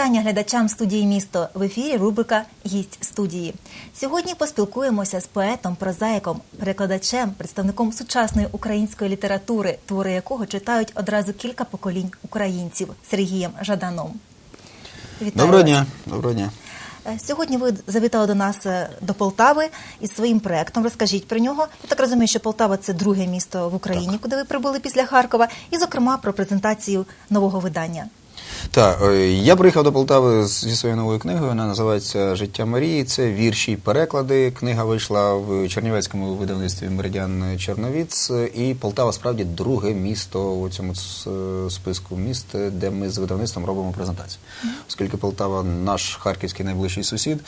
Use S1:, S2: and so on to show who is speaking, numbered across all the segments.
S1: вітання глядачам студії місто в ефірі. Рубрика Гість студії. Сьогодні поспілкуємося з поетом, прозаїком, перекладачем, представником сучасної української літератури, твори якого читають одразу кілька поколінь українців Сергієм Жаданом. Вітаю
S2: Доброго дня. Доброго дня.
S1: Е, Сьогодні ви завітали до нас е, до Полтави із своїм проектом. Розкажіть про нього. Я так розумію, що Полтава це друге місто в Україні, куди ви прибули після Харкова, і, зокрема, про презентацію нового видання.
S2: Так, е, я приїхав до Полтави зі своєю новою книгою. Вона називається Життя Марії. Це вірші й переклади. Книга вийшла в Чернівецькому видавництві Меридіан Чорновіц. І Полтава справді друге місто у цьому списку міст, де ми з видавництвом робимо презентацію. Оскільки Полтава наш харківський найближчий сусід,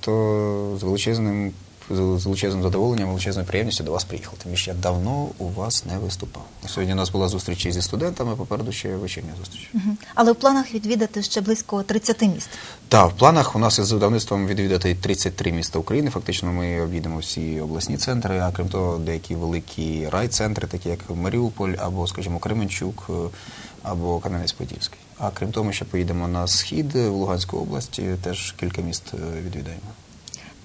S2: то з величезним. З величезним задоволенням, величезною приємністю до вас приїхав. Тим більше я давно у вас не виступав. Сьогодні у нас була зустріч зі студентами, попереду ще вечірня зустріч.
S1: Мгм. Але в планах відвідати ще близько 30 міст.
S2: Так, в планах у нас із видавництвом відвідати 33 міста України. Фактично ми об'їдемо всі обласні центри, а крім того, деякі великі райцентри, такі як Маріуполь або, скажімо, Кременчук е, або Кам'янець-Подільський. А крім того, ми ще поїдемо на схід в Луганську область, теж кілька міст е, відвідаємо.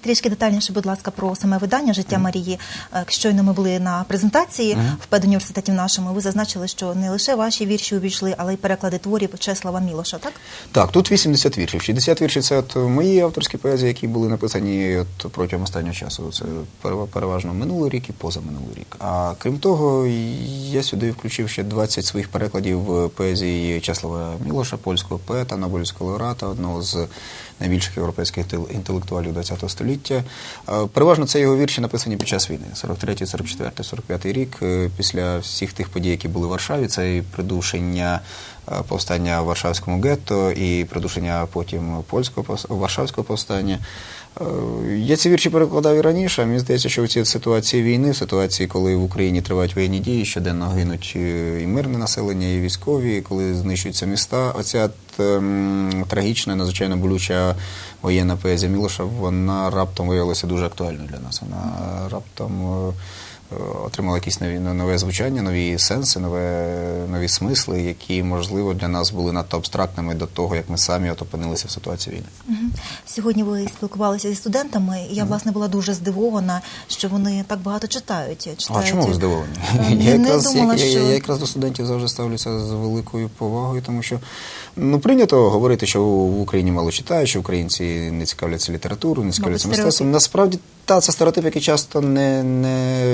S1: Трішки детальніше, будь ласка, про саме видання Життя Марії. Е, Щойно ми були на презентації в педуніверситеті нашому. Ви зазначили, що не лише ваші вірші увійшли, але й переклади творів Чеслава Мілоша. Так
S2: Так, тут 80 віршів. 60 віршів це от мої авторські поезії, які були написані от протягом останнього часу. Це перев- переважно минулий рік і позаминулий рік. А крім того, я сюди включив ще 20 своїх перекладів поезії Чеслава Мілоша, польського поета, Нобелівського лауреата, одного з найбільших європейських тел- інтелектуалів ХХ століття. Е, Переважно це його вірші написані під час війни, 43, 44, 45 рік. Е, Після всіх тих подій, які були в Варшаві, це і придушення е, повстання в Варшавському гетто і придушення потім польського Варшавського повстання. Е, Я ці вірші перекладав і раніше. Мені здається, що в цій ситуації війни, в ситуації, коли в Україні тривають воєнні дії, щоденно гинуть е, і мирне населення, і військові, і коли знищуються міста. Оця трагічна, надзвичайно болюча воєнна поезія Мілоша, вона раптом виявилася дуже актуальною для нас. Вона раптом. Е, Отримала якісь нові нове звучання, нові сенси, нове нові смисли, які можливо для нас були надто абстрактними до того, як ми самі от опинилися в ситуації війни.
S1: Сьогодні ви спілкувалися зі студентами, і я власне була дуже здивована, що вони так багато читають. читають.
S2: А чому ви здивовані?
S1: Е,
S2: Я
S1: Я
S2: якраз,
S1: думала,
S2: я, я,
S1: що
S2: я якраз до студентів завжди ставлюся з великою повагою, тому що ну прийнято говорити, що в Україні мало читають, що українці не цікавляться літературою, не цікавляться мистецтвом. Насправді та це стереотип, який часто не, не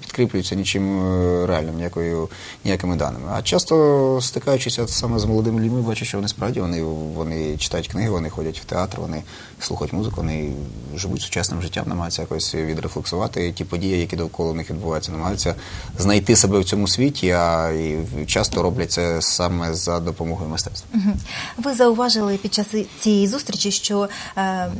S2: підкріплюється нічим е, реальним, ніякою ніякими даними. А часто стикаючись саме з молодими людьми, бачу, що вони справді вони, вони читають книги, вони ходять в театр, вони слухають музику, вони живуть сучасним життям, намагаються якось відрефлексувати ті події, які довкола них відбуваються, намагаються знайти себе в цьому світі, а і часто роблять це саме за допомогою мистецтва.
S1: Ви зауважили під час цієї зустрічі, що е,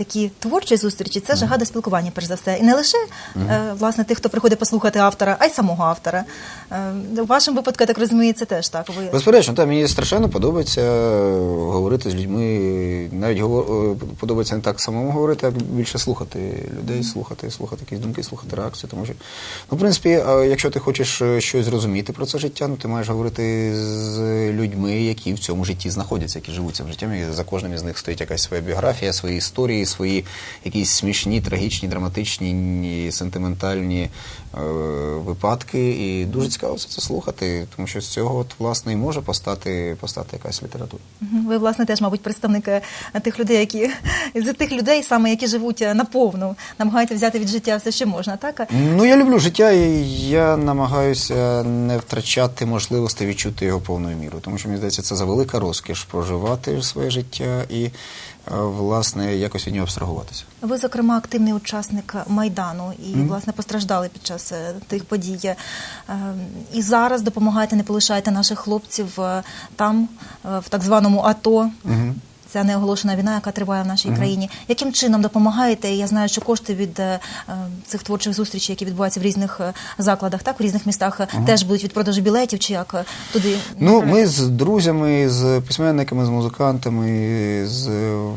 S1: такі творчі зустрічі це жага до спілкування, перш за все, і не лише е, власне тих, хто приходить послухати автора, а й самого автора. Е, у вашому випадку, я так розумію, це теж так. Ви
S2: Безперечно, та мені страшенно подобається е, говорити з людьми. Навіть говор- е, подобається не так самому говорити, а більше слухати людей, слухати, слухати якісь думки, слухати реакцію. Тому що, ну, в принципі, е, якщо ти хочеш е, щось зрозуміти про це життя, ну ти маєш говорити з людьми, які в цьому житті знаходяться, які живуть цим життям. І за кожним із них стоїть якась своя біографія, свої історії, свої якісь смішні, трагічні, драматичні, сентиментальні е, випадки. І дуже цікаво все це слухати, тому що з цього от, власне і може постати, постати якась література.
S1: Ви, власне, теж, мабуть, представник тих людей, які з тих людей, саме які живуть наповну, намагаються взяти від життя все, що можна, так?
S2: Ну, я люблю життя, і я намагаюся не втрачати можливості відчути його повною мірою. Тому що мені здається, це за велика розкіш проживати своє життя і, власне, якось від нього абстрагуватися.
S1: Ви, зокрема, активний учасник майдану і власне постраждали під час е, тих подій. Е, І зараз допомагаєте, не полишаєте наших хлопців е, там, е, в так званому АТО. Ця неоголошена війна, яка триває в нашій країні. Яким чином допомагаєте? Я знаю, що кошти від е, е, цих творчих зустрічей, які відбуваються в різних е, закладах, так в різних містах, е, теж будуть від продажу білетів, чи як туди
S2: Ну, ми з друзями, з письменниками, з музикантами, з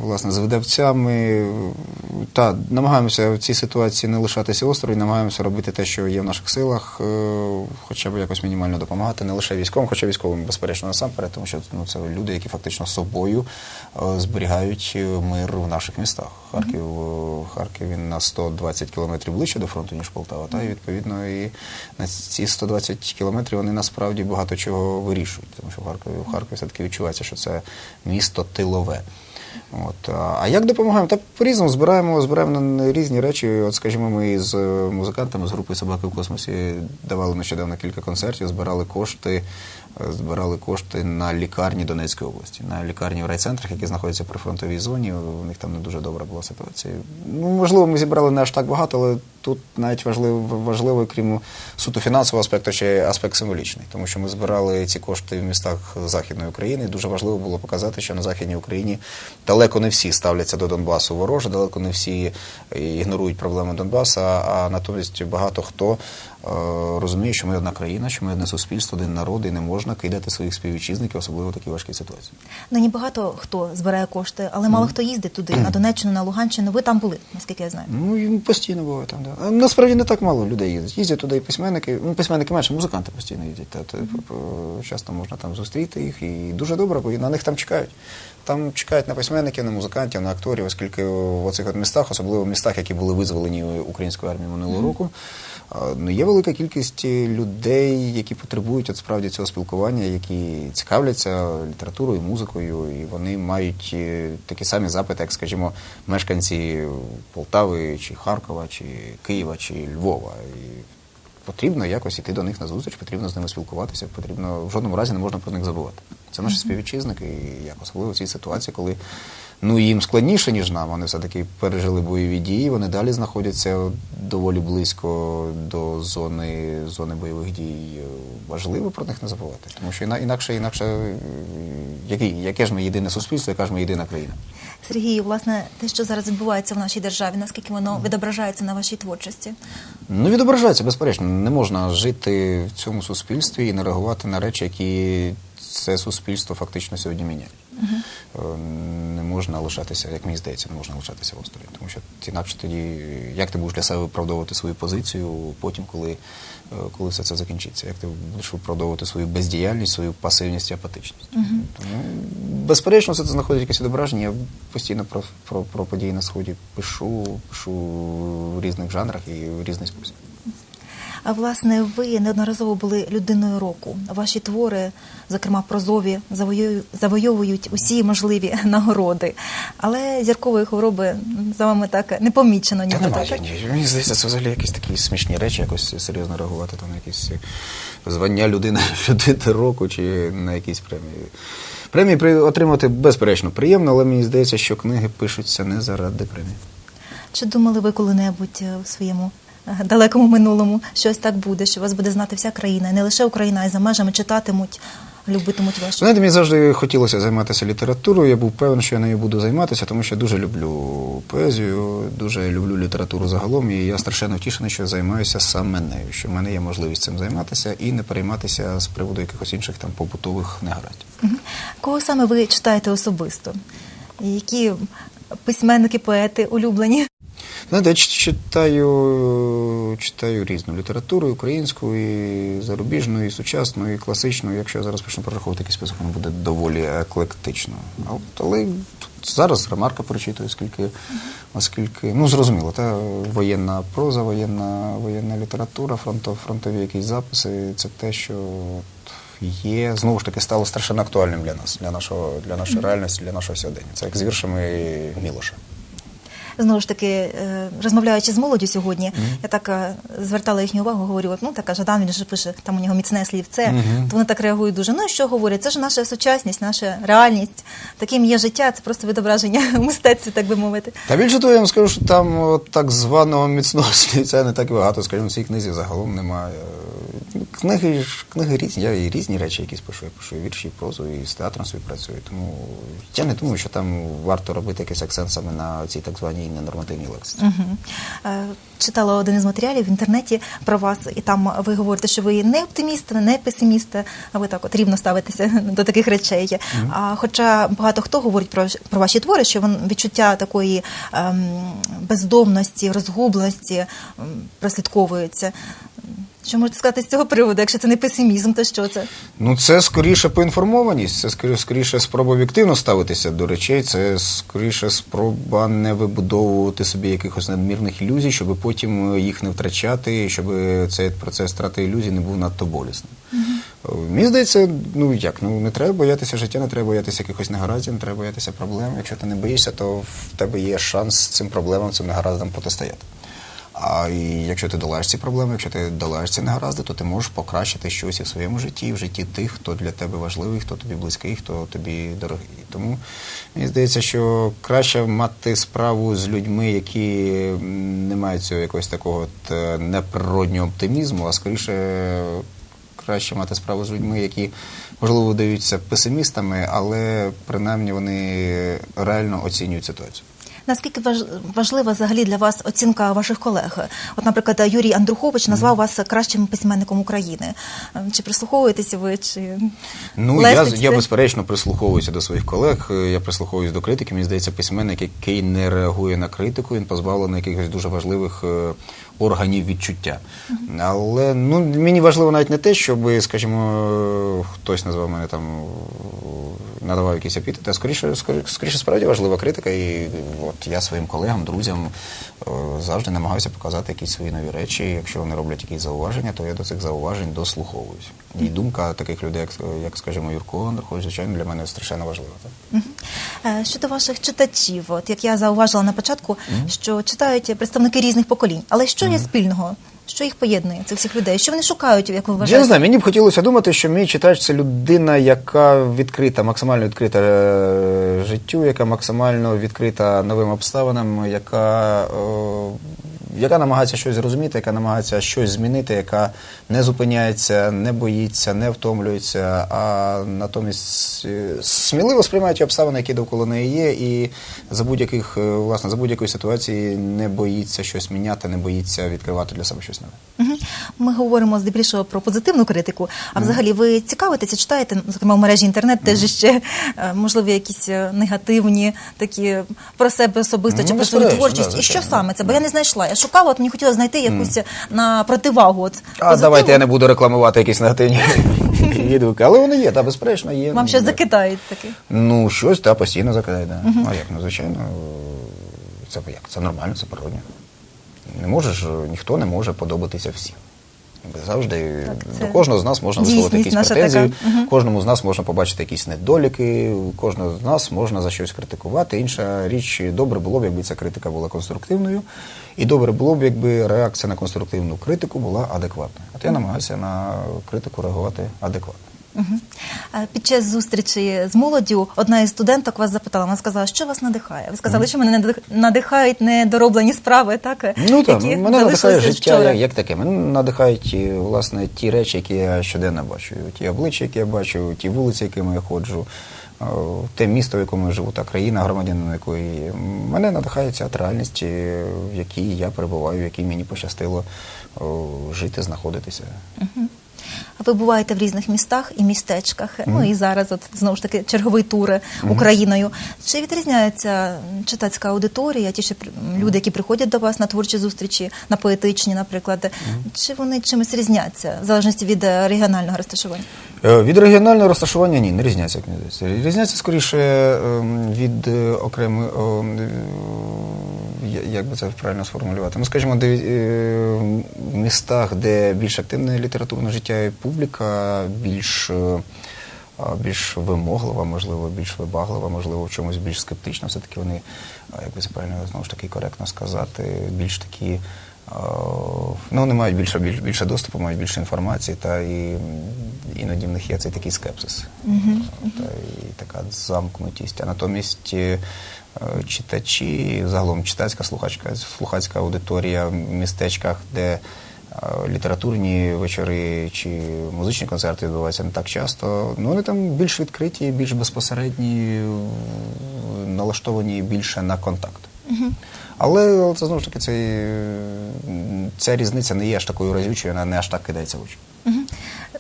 S2: власне з видавцями та намагаємося в цій ситуації не лишатися осторонь, намагаємося робити те, що є в наших силах, хоча б якось мінімально допомагати, не лише військовим, хоча військовим, безперечно, насамперед, тому що ну, це люди, які фактично собою е, зберігають е, мир в наших містах. Харків, е, Харків він на 120 кілометрів ближче до фронту, ніж Полтава. Та і відповідно і на ці 120 кілометрів вони насправді багато чого вирішують, тому що в Харкові, в Харкові все-таки відчувається, що це місто тилове. От. а- як допомагаємо? Та по-різному збираємо, збираємо на різні речі. От, скажімо, ми з е, музикантами з групи Собаки в космосі давали нещодавно кілька концертів, збирали кошти, збирали кошти на лікарні Донецької області, на лікарні в райцентрах, які знаходяться при фронтовій зоні. У них там не дуже добра була ситуація. Ну, можливо, ми зібрали не аж так багато, але тут навіть важливо, важливо крім суто фінансового аспекту, ще й аспект символічний, тому що ми збирали ці кошти в містах Західної України. І дуже важливо було показати, що на Західній Україні далеко не всі ставляться до Донбасу вороже, далеко не всі ігнорують проблеми Донбаса, а натомість багато хто е, розуміє, що ми одна країна, що ми одне суспільство, один народ, і не можна кидати своїх співвітчизників, особливо в такій важкій ситуації.
S1: Нині багато хто збирає кошти, але мало хто їздить туди, на Донеччину, на Луганщину. Ви там були, наскільки я знаю.
S2: Ну, постійно буває там, да. А Насправді не так мало людей їздять. Їздять туди і письменники, ну, письменники менше, музиканти постійно їздять. Та, та, часто можна там зустріти їх, і дуже добре, бо на них там чекають. Там чекають на письменників, на музикантів, на акторів, оскільки в оцих от містах, особливо в містах, які були визволені українською армією минулого року, ну, є велика кількість людей, які потребують от справді цього спілкування, які цікавляться літературою, музикою, і вони мають е, такі самі запити, як, скажімо, мешканці Полтави, чи Харкова, чи Києва, чи Львова. І потрібно якось іти до них на зустріч, потрібно з ними спілкуватися, потрібно в жодному разі не можна про них забувати. Це наші співвітчизники, і як особливо в цій ситуації, коли ну їм складніше, ніж нам. Вони все-таки пережили бойові дії. Вони далі знаходяться доволі близько до зони, зони бойових дій. Важливо про них не забувати, тому що іна- інакше, інакше, який, яке ж ми єдине суспільство, яка ж ми єдина країна.
S1: Сергію, власне, те, що зараз відбувається в нашій державі, наскільки воно відображається на вашій творчості?
S2: Ну, відображається, безперечно. Не можна жити в цьому суспільстві і не реагувати на речі, які це суспільство фактично сьогодні міняє. Е, Не можна лишатися, як мені здається, не можна лишатися в осторонь. Тому що інакше тоді, як ти будеш для себе виправдовувати свою позицію потім, коли, е, коли все це закінчиться? Як ти будеш виправдовувати свою бездіяльність, свою пасивність і апатичність? Тому, безперечно, це знаходить якесь відображення. Я постійно про, про, про події на сході пишу, пишу в різних жанрах і в різний спосіб.
S1: А власне, ви неодноразово були людиною року. Ваші твори, зокрема прозові, завойовують усі можливі нагороди. Але зіркової хвороби за вами так не помічено
S2: Та немає.
S1: так?
S2: Ні, мені здається, це взагалі якісь такі смішні речі, якось серйозно реагувати там на якісь звання людини людини року чи на якісь премії. Премії отримати безперечно приємно, але мені здається, що книги пишуться не заради премії.
S1: Чи думали ви коли-небудь е, у своєму е, далекому минулому щось так буде, що вас буде знати вся країна, і не лише Україна, а й за межами читатимуть, любитимуть вашу?
S2: Знаєте, мені завжди хотілося займатися літературою. Я був певен, що я нею буду займатися, тому що дуже люблю поезію, дуже люблю літературу загалом. І я страшенно втішений, що займаюся саме нею, що в мене є можливість цим займатися і не перейматися з приводу якихось інших там побутових негараздів.
S1: Кого саме ви читаєте особисто? Які письменники, поети улюблені?
S2: Знаєте, я читаю, читаю різну літературу, і українську, і зарубіжну, і сучасну, і класичну. Якщо я зараз почну перераховувати якийсь список, він буде доволі еклектично. А але тут зараз ремарка прочитую, оскільки, оскільки ну зрозуміло, та воєнна проза, воєнна, воєнна література, фронтов, фронтові якісь записи, це те, що є, знову ж таки, стало страшенно актуальним для нас, для нашого, для нашої реальності, для нашого сьогодення. Це як з віршами Мілоша.
S1: Знову ж таки, е, розмовляючи з молоддю сьогодні, я так е, звертала їхню увагу, говорю, от, ну така Жадан, він же пише, там у нього міцне слівце,
S2: Мгм.
S1: то вони так реагують дуже. Ну і що говорять? Це ж наша сучасність, наша реальність. Таким є життя, це просто відображення мистецтві, так би мовити.
S2: Та більше того, я вам скажу, що там от, так званого міцного слівця не так багато, скажімо, в цій книзі загалом немає. Книги ж книги різні, я і різні речі якісь пишу. Я пишу і вірші, і прозу, і з театром співпрацюю. Тому я не думаю, що там варто робити якийсь акцент саме на цій так званій і ненормативній лексиці.
S1: Угу. Е, Читала один із матеріалів в інтернеті про вас, і там ви говорите, що ви не оптиміст, не песиміст, а ви так от рівно ставитеся до таких речей. А хоча багато хто говорить про, про ваші твори, що вон відчуття такої ем, бездомності, розгубленості ем, прослідковується. Що можете сказати з цього приводу? Якщо це не песимізм, то що це?
S2: Ну, це скоріше поінформованість, це скоріше, спроба об'єктивно ставитися до речей, це скоріше спроба не вибудовувати собі якихось надмірних ілюзій, щоб потім їх не втрачати, щоб цей процес страти ілюзій не був надто болісним. Е, Мені здається, ну як, ну не треба боятися життя, не треба боятися якихось негараздів, не треба боятися проблем. Якщо ти не боїшся, то в тебе є шанс цим проблемам, цим негараздам протистояти. А якщо ти долаєш ці проблеми, якщо ти долаєш ці негаразди, то ти можеш покращити щось і в своєму житті, і в житті тих, хто для тебе важливий, хто тобі близький, хто тобі дорогий. Тому мені здається, що краще мати справу з людьми, які не мають цього якогось такого от е, неприроднього оптимізму, а скоріше краще мати справу з людьми, які можливо видаються песимістами, але принаймні вони реально оцінюють ситуацію.
S1: Наскільки важ- важлива взагалі для вас оцінка ваших колег? От, наприклад, Юрій Андрухович назвав вас кращим письменником України. Ем, Чи прислуховуєтеся ви, чи
S2: Ну, я,
S1: леститься?
S2: я безперечно прислуховуюся до своїх колег, я прислуховуюсь до критики. Мені здається, письменник, який не реагує на критику, він позбавлений якихось дуже важливих е, органів відчуття. Але ну, мені важливо навіть не те, щоб, скажімо, хтось назвав мене там, надавав якісь епітети, а скоріше, скоріше справді важлива критика. І от я своїм колегам, друзям е, завжди намагаюся показати якісь свої нові речі. Якщо вони роблять якісь зауваження, то я до цих зауважень дослуховуюсь. І думка таких людей, як, як скажімо, Юрко звичайно, для мене страшенно важлива. Так?
S1: Е, Щодо ваших читачів, от як я зауважила на початку, що читають представники різних поколінь. Але що є спільного? Що їх поєднує цих всіх людей? Що вони шукають, як ви
S2: Я не
S1: вважаєте?
S2: знаю, мені б хотілося думати, що мій читач це людина, яка відкрита, максимально відкрита е, життю, яка максимально відкрита новим обставинам, яка, е, яка намагається щось зрозуміти, яка намагається щось змінити, яка не зупиняється, не боїться, не втомлюється, а натомість е, сміливо сприймає ті обставини, які довкола неї є, і за будь-яких, е, власне, за будь-якої ситуації не боїться щось міняти, не боїться відкривати для себе щось нове.
S1: Ми говоримо здебільшого про позитивну критику. А взагалі ви цікавитеся, читаєте, зокрема в мережі інтернет, теж ще е, можливо якісь е, негативні такі про себе особисто
S2: Ну,
S1: чи про свою творчість. І що саме це? Бо я не знайшла. Я шукала, от мені хотілося знайти якусь на противагу. От
S2: А давайте я не буду рекламувати якісь негативні відгуки, але вони є, та безперечно є.
S1: Вам щось закидають таке.
S2: Ну, щось, та постійно закидає, да. А як? Ну, звичайно, це як? Це нормально, це природньо. Не можеш, ніхто не може подобатися всім. Завжди
S1: Так, це
S2: до кожного з нас можна
S1: дійсність
S2: висловити якісь претензії,
S1: така.
S2: Кожному з нас можна побачити якісь недоліки, кожного з нас можна за щось критикувати. Інша річ, добре було б, якби ця критика була конструктивною, і добре було б, якби реакція на конструктивну критику була адекватною. От я намагаюся на критику реагувати адекватно.
S1: Е, Під час зустрічі з молоддю одна із студенток вас запитала, вона сказала, що вас надихає. Ви сказали, що мене надих- надихають недороблені справи, так?
S2: Ну так,
S1: які
S2: мене надихає життя як, як таке. Мене надихають власне ті речі, які я щоденно бачу. Ті обличчя, які я бачу, ті вулиці, якими я ходжу, е, те місто, в якому я живу, та країна, громадянин якої. Мене надихає ця реальність, е, в якій я перебуваю, в якій мені пощастило е, жити, знаходитися.
S1: Ви буваєте в різних містах і містечках. Ну і зараз, от знову ж таки, черговий тур Україною. Чи відрізняється читацька аудиторія, ті ще люди, які приходять до вас на творчі зустрічі, на поетичні, наприклад, чи вони чимось різняться в залежності від е, регіонального розташування?
S2: Е, Від регіонального розташування ні, не різняться, як мені здається. Різняться скоріше від е, окремих, ем, е, як би це правильно сформулювати. Ну, скажімо, е, містах, де більш активне літературне життя і публіка, більш, е, більш вимоглива, можливо, більш вибаглива, можливо, в чомусь більш скептична. Все-таки вони, а, як би це правильно знову ж таки коректно сказати, більш такі. Ну, вони мають більше, більше, більше доступу, мають більше інформації, та і іноді в них є цей такий скепсис, та і така замкнутість. А натомість е, читачі, загалом читацька слухачка, слухацька аудиторія в містечках, де літературні вечори чи музичні концерти відбуваються не так часто. Ну, вони там більш відкриті, більш безпосередні, налаштовані більше на контакт. Але це знову ж таки цей, м, ця різниця не є аж такою разючою, вона не аж так кидається в очі.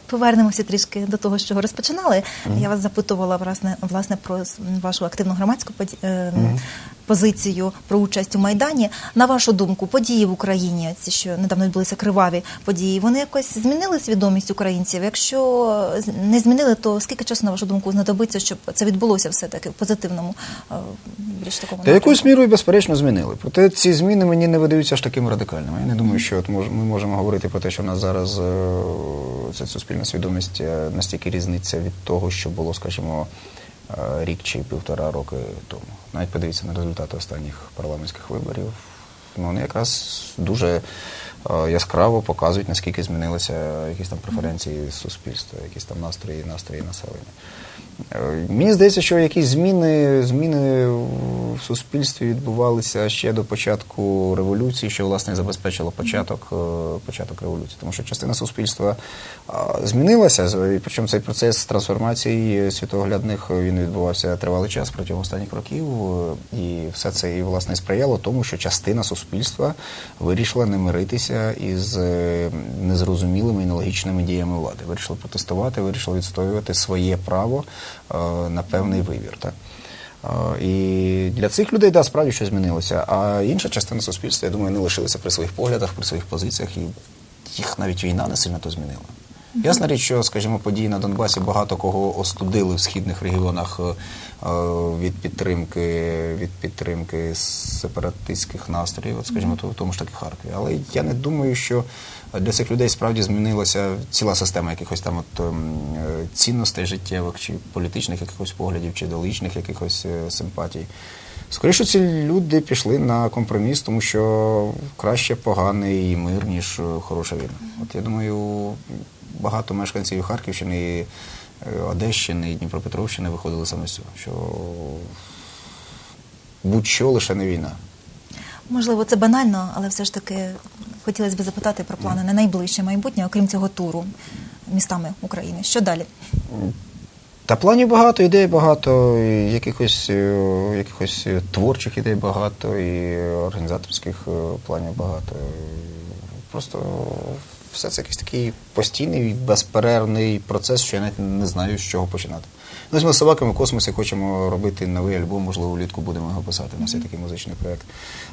S1: Повернемося трішки до того, з чого розпочинали. Я вас запитувала власне, власне про вашу активну громадську поді- е, позицію про участь у майдані. На вашу думку, події в Україні, ці що недавно відбулися криваві події, вони якось змінили свідомість українців. Якщо не змінили, то скільки часу на вашу думку знадобиться, щоб це відбулося все таки в позитивному е, більш такому
S2: Та якоюсь мірою, безперечно, змінили. Проте ці зміни мені не видаються аж такими радикальними. Я не думаю, що от ми можемо говорити про те, що в нас зараз е, ця суспільна свідомість е, настільки різниця від того, що було, скажімо, рік чи півтора роки тому. Навіть подивіться на результати останніх парламентських виборів. Ну, вони якраз дуже е, яскраво показують, наскільки змінилися якісь там преференції суспільства, якісь там настрої, настрої населення. Е, Мені здається, що якісь зміни, зміни в суспільстві відбувалися ще до початку революції, що власне забезпечило початок, е, початок революції. Тому що частина суспільства змінилася, з- і причому цей процес трансформації світоглядних е, він відбувався тривалий час протягом останніх років, е, і все це і власне сприяло тому, що частина суспільства вирішила не миритися із е, незрозумілими і нелогічними діями влади. Вирішили протестувати, вирішили відстоювати своє право е, на певний вибір. Так? Е, І для цих людей да, справді щось змінилося. А інша частина суспільства, я думаю, не лишилася при своїх поглядах, при своїх позиціях, і їх навіть війна не сильно то змінила. Ясна річ, що, скажімо, події на Донбасі багато кого остудили в східних регіонах е, від підтримки, від підтримки сепаратистських настроїв, от, скажімо, в тому ж таки Харкові. Але я не думаю, що для цих людей справді змінилася ціла система якихось там от ем, е, цінностей життєвих, чи політичних якихось поглядів, чи ідеологічних якихось е, симпатій. Скоріше, ці люди пішли на компроміс, тому що краще поганий мир, ніж е, хороша війна. От я думаю, багато мешканців Харківщини, е, Одещини, і Дніпропетровщини виходили саме з цього, що будь-що лише не війна.
S1: Можливо, це банально, але все ж таки хотілося б запитати про плани на найближче майбутнє, окрім цього туру містами України. Що далі?
S2: Та планів багато, ідей багато, і якихось, е, якихось е, творчих ідей багато, і організаторських е, планів багато. Просто все це якийсь такий постійний, безперервний процес, що я навіть не знаю, з чого починати. Ну, ось ми з собаками в космосі хочемо робити новий альбом, можливо, влітку будемо його писати. У нас є такий музичний проєкт.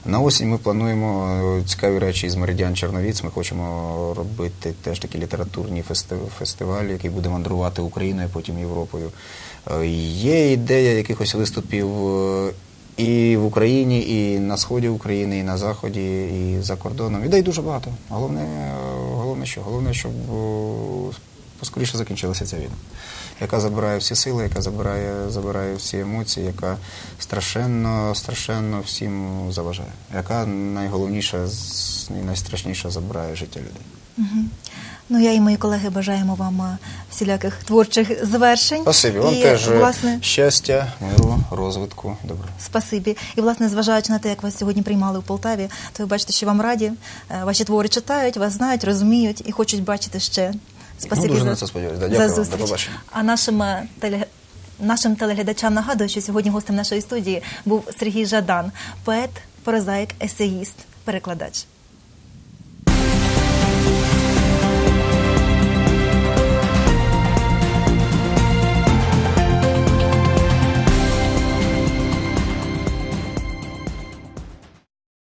S2: На осінь ми плануємо е, цікаві речі з Меридіан Черновіць. Ми хочемо робити теж такі літературні фести- фестивалі, який буде мандрувати Україною, потім Європою. Е, Є ідея якихось виступів е, і в Україні, і на сході України, і на заході, і за кордоном. Ідей дуже багато. Головне, головне що? Головне, щоб поскоріше закінчилася ця війна, яка забирає всі сили, яка забирає, забирає всі емоції, яка страшенно, страшенно всім заважає, яка найголовніша і найстрашніша забирає життя людей.
S1: Мгм. Ну, я і мої колеги бажаємо вам е, всіляких творчих звершень.
S2: Спасибі, вам
S1: і,
S2: теж е,
S1: власне,
S2: щастя, миру, розвитку. Добре.
S1: Спасибі. І, власне, зважаючи на те, як вас сьогодні приймали у Полтаві, то ви бачите, що вам раді, е, ваші твори читають, вас знають, розуміють і хочуть бачити ще. Спасибі
S2: Ну, дуже
S1: за,
S2: на це сподіваюся. Да,
S1: за
S2: дякую вам. До побачення.
S1: А нашим, е, теле... нашим телеглядачам нагадую, що сьогодні гостем нашої студії був Сергій Жадан, поет, прозаїк, есеїст, перекладач.